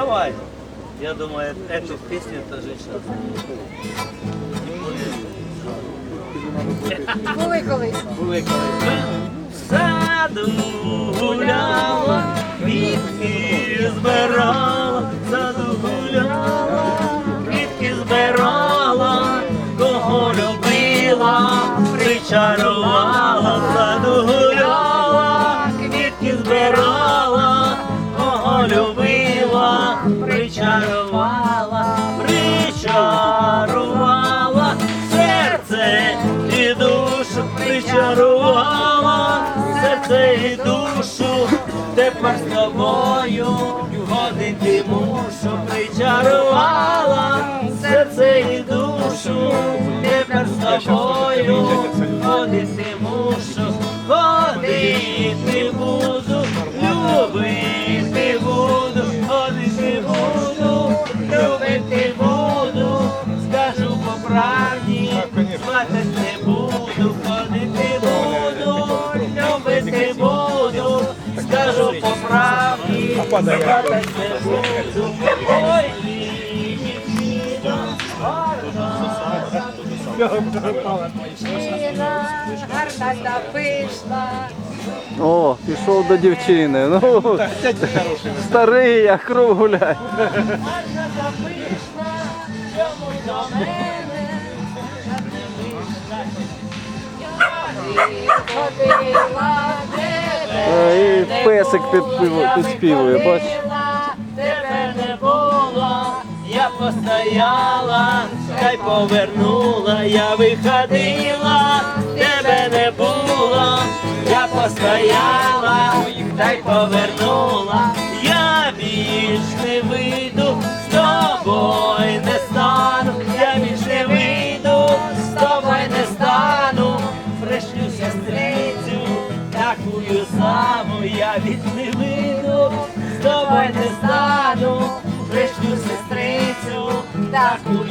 співай. Я думаю, эту песню тоже сейчас. Були колись. Саду гуляла, квітки збирала, в саду гуляла, квітки збирала, кого любила, причарувала, в саду гуляла, квітки збирала, кого любила, серце і душу причарувала, серце і душу, тепер з тобою ходити мушу, причарувала, серце і душу, тепер з тобою ходити мушу, ходити буду, любити буду, ходити буду, любити буду, скажу по правді, ходити буду, любити буду, скажу по правді, плакать не буду, ой, дівчино, Дівчина, гарна та пишна. О, пішов до дівчини. Ну, старий, як кров гуляй. Гарна та пишна, чому до мене Е, І песик підспівує, бач. Тебе не було, я постояла, та й повернула, я виходила, тебе не було, я постояла, та й повернула, я більш не вийду, з саму я від невину, з тобою не стану, пришлю сестрицю, таку.